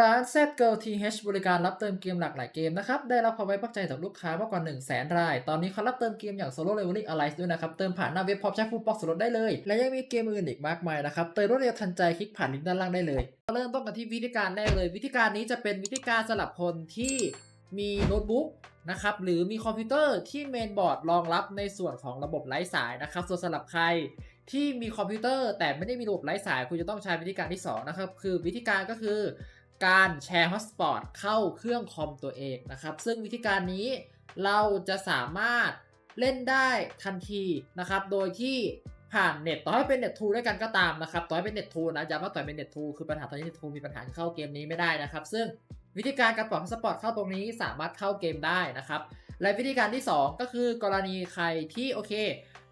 ร้าน z g i r l TH บริการรับเติมเกมหลากหลายเกมนะครับ ได้รับความไว้ปักใจจากลูกค้ามากกว่า 1 0 0 0 0แสนราย ตอนนี้เขารับเติมเกมอย่าง Solo Leveling Alliance ด้วยนะครับ เติมผ่านหน้าเว็บพร้อมใช้ฟูลบ็อกส่วนลดได้เลย และยังมีเกมอื่นอีกมากมายนะครับ เติมรวดเร็วทันใจคลิกผ่านลิงก์ด้านล่างได้เลย เริ่มต้นกันที่วิธีการแรกเลย วิธีการนี้จะเป็นวิธีการสำหรับคนที่มีโน้ตบุ๊กนะครับหรือมีคอมพิวเตอร์ที่เมนบอร์ดรองรับในส่วนของระบบไร้สายนะครับส่วนสำหรับใครที่มีคอมพิวเตอร์แต่ไม่ได้มีระบบไร้สาย คุณจะต้องใช้วิธีการที่2นะครับคือวิธีการก็คือ การแชร์ฮอตสปอตเข้าเครื่องคอมตัวเองนะครับ ซึ่งวิธีการนี้เราจะสามารถเล่นได้ทันทีนะครับ โดยที่ผ่านเน็ตต่อให้เป็นเน็ตทูด้วยกันก็ตามนะครับต่อให้เป็นเน็ตทูนะย้ำว่าต่อเป็นเน็ตทูคือปัญหาตอนนี้เน็ตทูมีปัญหาเข้าเกมนี้ไม่ได้นะครับ ซึ่งวิธีการการปลดฮอสปอตเข้าตรงนี้สามารถเข้าเกมได้นะครับ และวิธีการที่ 2 ก็คือกรณีใครที่โอเค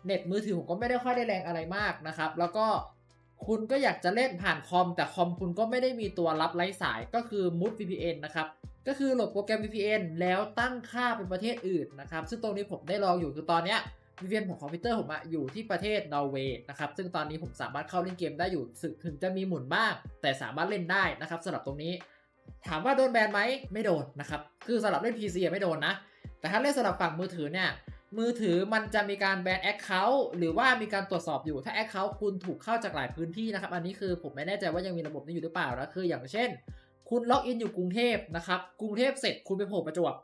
เน็ตมือถือผมก็ไม่ได้ค่อยได้แรงอะไรมากนะครับ แล้วก็ คุณก็อยากจะเล่นผ่านคอม แต่คอมคุณก็ไม่ได้มีตัวรับไร้สายก็คือมุด VPN นะครับก็คือโหลดโปรแกรม VPN แล้วตั้งค่าเป็นประเทศอื่นนะครับซึ่งตรงนี้ผมได้ลองอยู่คือตอนเนี้ย VPN ของคอมพิวเตอร์ผมอะอยู่ที่ประเทศนอร์เวย์นะครับซึ่งตอนนี้ผมสามารถเข้าเล่นเกมได้อยู่สึกถึงจะมีหมุนบ้างแต่สามารถเล่นได้นะครับสำหรับตรงนี้ ถามว่าโดนแบนไหมไม่โดนนะครับคือสำหรับเล่น PC ไม่โดนนะ แต่ถ้าเล่นสำหรับฝั่งมือถือเนี่ย มือถือมันจะมีการแบนแอคเคาท์หรือว่ามีการตรวจสอบอยู่ถ้าแอคเคาท์คุณถูกเข้าจากหลายพื้นที่นะครับ อันนี้คือผมไม่แน่ใจว่ายังมีระบบนี้อยู่หรือเปล่านะคืออย่างเช่น คุณล็อกอินอยู่กรุงเทพนะครับกรุงเทพเสร็จคุณไปโผล่ประจวบ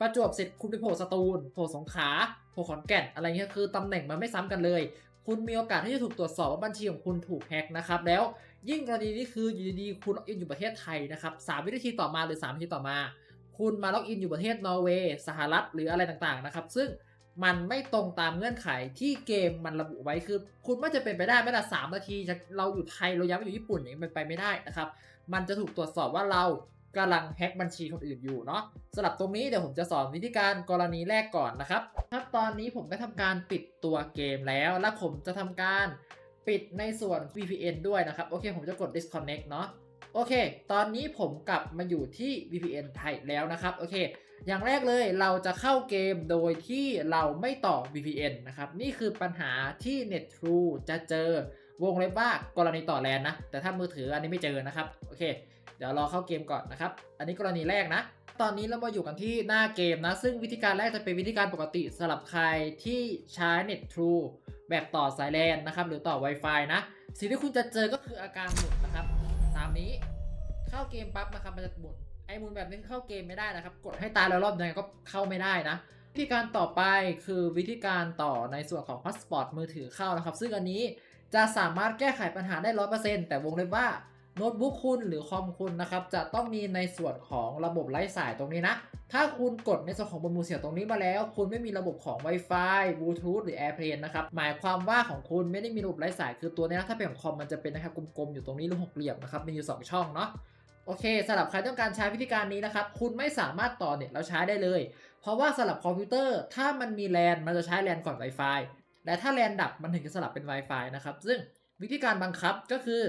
ประจวบเสร็จคุณไปโผล่สตูลโผล่สงขลาโผล่ขอนแก่นอะไรเงี้ยคือตำแหน่งมันไม่ซ้ำกันเลย คุณมีโอกาสที่จะถูกตรวจสอบว่าบัญชีของคุณถูกแฮกนะครับแล้วยิ่งกรณีนี้คืออยู่ดีๆคุณล็อกอินอยู่ประเทศไทยนะครับสามวินาทีต่อมาหรือ3วินาทีต่อมา คุณมาล็อกอินอยู่ประเทศนอร์เวย์สหรัฐหรืออะไรต่างๆนะครับซึ่ง มันไม่ตรงตามเงื่อนไขที่เกมมันระบุไว้คือ คุณไม่จะเป็นไปได้แม้แต่สามนาที เราอยู่ไทยเราย้ายไปอยู่ญี่ปุ่นอย่างนี้มันไปไม่ได้นะครับ มันจะถูกตรวจสอบว่าเรากำลังแฮ็กบัญชีคนอื่นอยู่เนาะสำหรับตรงนี้เดี๋ยวผมจะสอนวิธีการกรณีแรกก่อนนะครับครับตอนนี้ผมได้ทำการปิดตัวเกมแล้ว และผมจะทำการปิดในส่วน VPN ด้วยนะครับ โอเค ผมจะกด disconnect เนาะโอเค ตอนนี้ผมกลับมาอยู่ที่ VPN ไทยแล้วนะครับ โอเค อย่างแรกเลยเราจะเข้าเกมโดยที่เราไม่ต่อ VPN นะครับ นี่คือปัญหาที่ NetTrue จะเจอวงเล็บว่ากรณีต่อแลนนะ แต่ถ้ามือถืออันนี้ไม่เจอนะครับ โอเค เดี๋ยวรอเข้าเกมก่อนนะครับ อันนี้กรณีแรกนะ ตอนนี้เรามาอยู่กันที่หน้าเกมนะ ซึ่งวิธีการแรกจะเป็นวิธีการปกติสำหรับใครที่ใช้ NetTrue แบบต่อสายแลนนะครับ หรือต่อ Wi-Fi นะ สิ่งที่คุณจะเจอก็คืออาการหมุนนะครับ ตามนี้เข้าเกมปั๊บนะครับมันจะหมุน ไอ้มุนแบบนี้เข้าเกมไม่ได้นะครับ กดให้ตายแล้วรอบยังก็เข้าไม่ได้นะวิธีการต่อไปคือวิธีการต่อในส่วนของพาสปอร์ตมือถือเข้านะครับ ซึ่งอันนี้จะสามารถแก้ไขปัญหาได้ร้อยเปอร์เซ็นต์แต่วงเล็บว่าโน้ตบุ๊กคุณหรือคอมคุณนะครับ จะต้องมีในส่วนของระบบไร้สายตรงนี้นะ ถ้าคุณกดในส่วนของบนมือเสียงตรงนี้มาแล้ว คุณไม่มีระบบของ Wi-Fi Bluetooth หรือ AirPlane นะครับ หมายความว่าของคุณไม่ได้มีระบบไร้สาย คือตัวนี้นะถ้าเป็นของคอมมันจะเป็นนะครับกลมๆอยู่ตรงนี้รูปหกเหลี่ยมนะครับ มีอยู่สองช่องเนาะ โอเคสำหรับใครต้องการใช้วิธีการนี้นะครับ คุณไม่สามารถต่อเน็ตแล้วใช้ได้เลย เพราะว่าสำหรับคอมพิวเตอร์ถ้ามันมีแลนมันจะใช้แลนก่อน Wi-Fi และถ้าแลนดับมันถึงจะสลับเป็น Wi-Fi นะครับ ซึ่งวิธีการบังคับก็คือ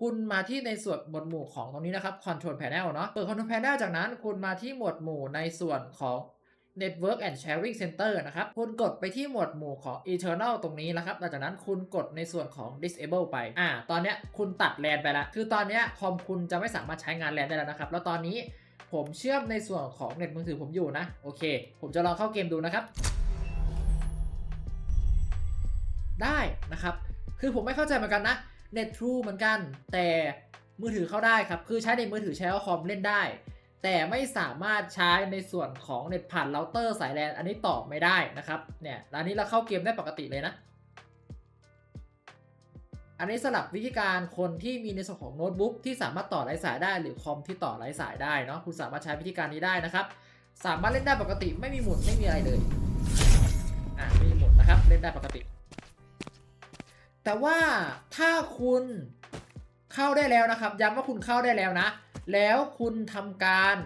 คุณมาที่ในส่วนหมวดหมู่ของตรงนี้นะครับ Control Panel เนาะเปิด Control Panel จากนั้นคุณมาที่หมวดหมู่ในส่วนของ Network and Sharing Center นะครับ คุณกดไปที่หมวดหมู่ของ Eternal ตรงนี้นะครับ หลังจากนั้นคุณกดในส่วนของ Disable ไป อ่า ตอนนี้คุณตัดแลนไปแล้ว คือตอนนี้คอมคุณจะไม่สามารถใช้งานแลนได้แล้วนะครับ แล้วตอนนี้ผมเชื่อมในส่วนของเน็ตมือถือผมอยู่นะ โอเค ผมจะลองเข้าเกมดูนะครับ ได้นะครับ คือผมไม่เข้าใจเหมือนกันนะ Net True เหมือนกัน แต่มือถือเข้าได้ครับ คือใช้ในมือถือใช้คอมเล่นได้ แต่ไม่สามารถใช้ในส่วนของเน็ตผ่านเราเตอร์สายแลนอันนี้ตอบไม่ได้นะครับเนี่ยอันนี้เราเข้าเกมได้ปกติเลยนะ อันนี้สลับวิธีการคนที่มีในส่วนของโน้ตบุ๊กที่สามารถต่อไร้สายได้หรือคอมที่ต่อไร้สายได้เนาะคุณสามารถใช้วิธีการนี้ได้นะครับ สามารถเล่นได้ปกติไม่มีหมุนไม่มีอะไรเลยอะไม่มีหมุนนะครับเล่นได้ปกติ แต่ว่าถ้าคุณเข้าได้แล้วนะครับย้ำว่าคุณเข้าได้แล้วนะ แล้วคุณทำการ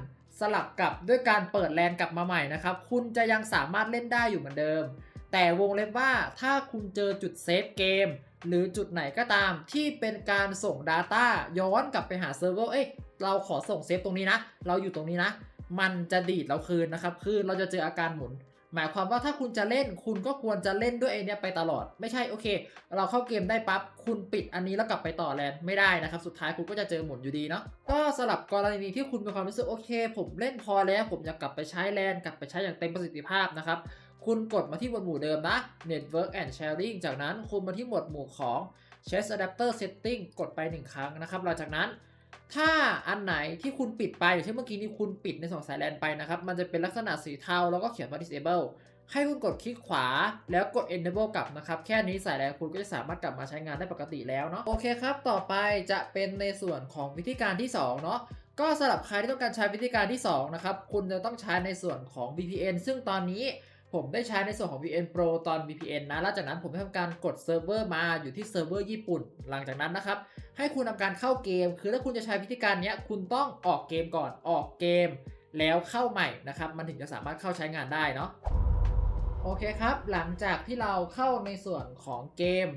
สลับกลับด้วยการเปิดแลนกลับมาใหม่นะครับ คุณจะยังสามารถเล่นได้อยู่เหมือนเดิม แต่วงเล็บว่าถ้าคุณเจอจุดเซฟเกม หรือจุดไหนก็ตามที่เป็นการส่ง Data ย้อนกลับไปหาเซิร์ฟเวอร์เอ้ยเราขอส่งเซฟตรงนี้นะ เราอยู่ตรงนี้นะ มันจะดีดเราคืนนะครับ คือเราจะเจออาการหมุน หมายความว่าถ้าคุณจะเล่นคุณก็ควรจะเล่นด้วยไอเนี้ยไปตลอด ไม่ใช่โอเค เราเข้าเกมได้ปั๊บคุณปิดอันนี้แล้วกลับไปต่อแลนไม่ได้นะครับ สุดท้ายคุณก็จะเจอหมุนอยู่ดีเนาะก็สลับกรณีที่คุณมีความรู้สึกโอเค ผมเล่นพอแล้ว ผมอยากกลับไปใช้แลนกลับไปใช้อย่างเต็มประสิทธิภาพนะครับคุณกดมาที่หมวดหมู่เดิมนะ Network and Sharing จากนั้นคุณมาที่หมวดหมู่ของ Chess Adapter Setting กดไป 1 ครั้งนะครับหลังจากนั้น ถ้าอันไหนที่คุณปิดไปอย่างเช่นเมื่อกี้นี้คุณปิดในสองสายแลนไปนะครับ มันจะเป็นลักษณะสีเทาแล้วก็เขียนว่า disable ให้คุณกดคลิกขวาแล้วกด enable กลับนะครับ แค่นี้สายแลนคุณก็จะสามารถกลับมาใช้งานได้ปกติแล้วเนาะโอเคครับ ต่อไปจะเป็นในส่วนของวิธีการที่ 2 เนาะก็สำหรับใครที่ต้องการใช้วิธีการที่ 2 นะครับ คุณจะต้องใช้ในส่วนของ VPN ซึ่งตอนนี้ ผมได้ใช้ในส่วนของ VPN Pro ตอน VPN นะ แล้วจากนั้นผมได้ทำการกดเซิร์ฟเวอร์มาอยู่ที่เซิร์ฟเวอร์ญี่ปุ่น หลังจากนั้นนะครับ ให้คุณทำการเข้าเกม คือถ้าคุณจะใช้วิธีการนี้คุณต้องออกเกมก่อน ออกเกม แล้วเข้าใหม่นะครับ มันถึงจะสามารถเข้าใช้งานได้เนาะ โอเคครับ หลังจากที่เราเข้าในส่วนของเกม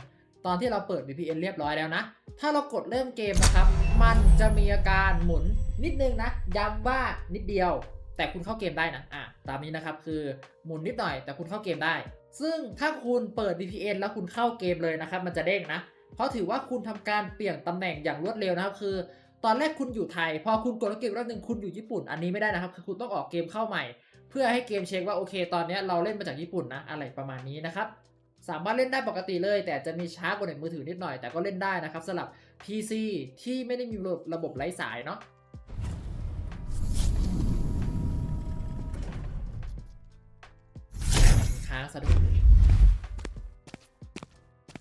ตอนที่เราเปิด VPN เรียบร้อยแล้วนะ ถ้าเรากดเริ่มเกมนะครับ มันจะมีอาการหมุนนิดนึงนะ ย้ำว่านิดเดียว แต่คุณเข้าเกมได้นะอะตามนี้นะครับคือหมุนนิดหน่อยแต่คุณเข้าเกมได้ ซึ่งถ้าคุณเปิด VPN แล้วคุณเข้าเกมเลยนะครับ มันจะเด้งนะ เพราะถือว่าคุณทำการเปลี่ยนตำแหน่งอย่างรวดเร็วนะครับคือ ตอนแรกคุณอยู่ไทย พอคุณกดแล้วเกมรอบหนึ่งคุณอยู่ญี่ปุ่น อันนี้ไม่ได้นะครับ คือคุณต้องออกเกมเข้าใหม่ เพื่อให้เกมเช็คว่าโอเค ตอนนี้เราเล่นมาจากญี่ปุ่นนะอะไรประมาณนี้นะครับสามารถเล่นได้ปกติเลย แต่จะมีช้ากว่าในมือถือนิดหน่อยแต่ก็เล่นได้นะครับสำหรับ PC ที่ไม่ได้มีระบบไร้สายเนาะ ค้างสะดุด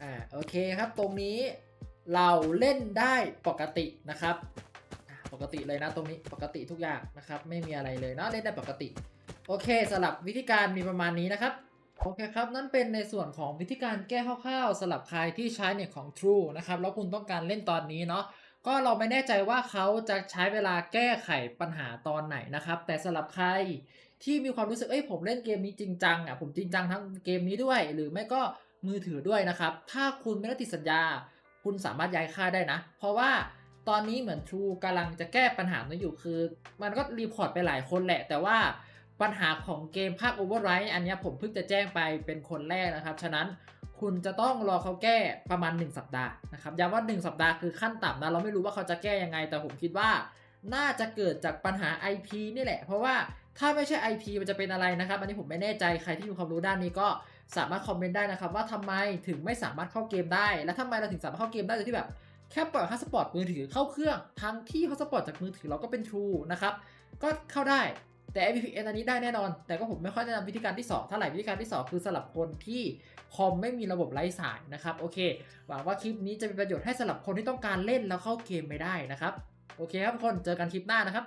อ่าโอเคครับตรงนี้เราเล่นได้ปกตินะครับปกติเลยนะตรงนี้ปกติทุกอย่างนะครับ ไม่มีอะไรเลยเนาะเล่นได้ปกติ โอเคสลับวิธีการมีประมาณนี้นะครับโอเคครับ นั่นเป็นในส่วนของวิธีการแก้คร่าวๆสำหรับใครที่ใช้เน็ตของ True นะครับ แล้วคุณต้องการเล่นตอนนี้เนาะ ก็เราไม่แน่ใจว่าเขาจะใช้เวลาแก้ไขปัญหาตอนไหนนะครับ แต่สำหรับใครที่มีความรู้สึกเอ้ยผมเล่นเกมนี้จริงจังอะผมจริงจังทั้งเกมนี้ด้วย หรือไม่ก็มือถือด้วยนะครับ ถ้าคุณไม่ได้ติดสัญญา คุณสามารถย้ายค่ายได้นะ เพราะว่าตอนนี้เหมือน True กำลังจะแก้ปัญหานี้อยู่คือ มันก็รีพอร์ตไปหลายคนแหละ แต่ว่าปัญหาของเกมภาค Override อันนี้ผมเพิ่งจะแจ้งไปเป็นคนแรกนะครับ ฉะนั้น คุณจะต้องรอเขาแก้ประมาณ 1 สัปดาห์นะครับย้ำว่า 1 สัปดาห์คือขั้นต่ำนะเราไม่รู้ว่าเขาจะแก้ยังไง แต่ผมคิดว่า น่าจะเกิดจากปัญหา IP นี่แหละ เพราะว่าถ้าไม่ใช่ IP มันจะเป็นอะไรนะครับ อันนี้ผมไม่แน่ใจใครที่มีความรู้ด้านนี้ก็สามารถคอมเมนต์ได้นะครับ ว่าทำไมถึงไม่สามารถเข้าเกมได้ และทำไมเราถึงสามารถเข้าเกมได้โดยที่แบบแค่ปล่อยฮอสปอตมือถือเข้าเครื่องทั้งที่ฮอสปอตจากมือถือเราก็เป็น True นะครับก็เข้าได้ แต่ VPN อันนี้ได้แน่นอน แต่ก็ผมไม่ค่อยแนะนำวิธีการที่ 2 เท่าไหร่วิธีการที่ 2 คือสำหรับคนที่คอมไม่มีระบบไร้สายนะครับโอเคหวังว่าคลิปนี้จะเป็นประโยชน์ให้สำหรับคนที่ต้องการเล่นแล้วเข้าเกมไม่ได้นะครับโอเคครับทุกคนเจอกันคลิปหน้านะครับ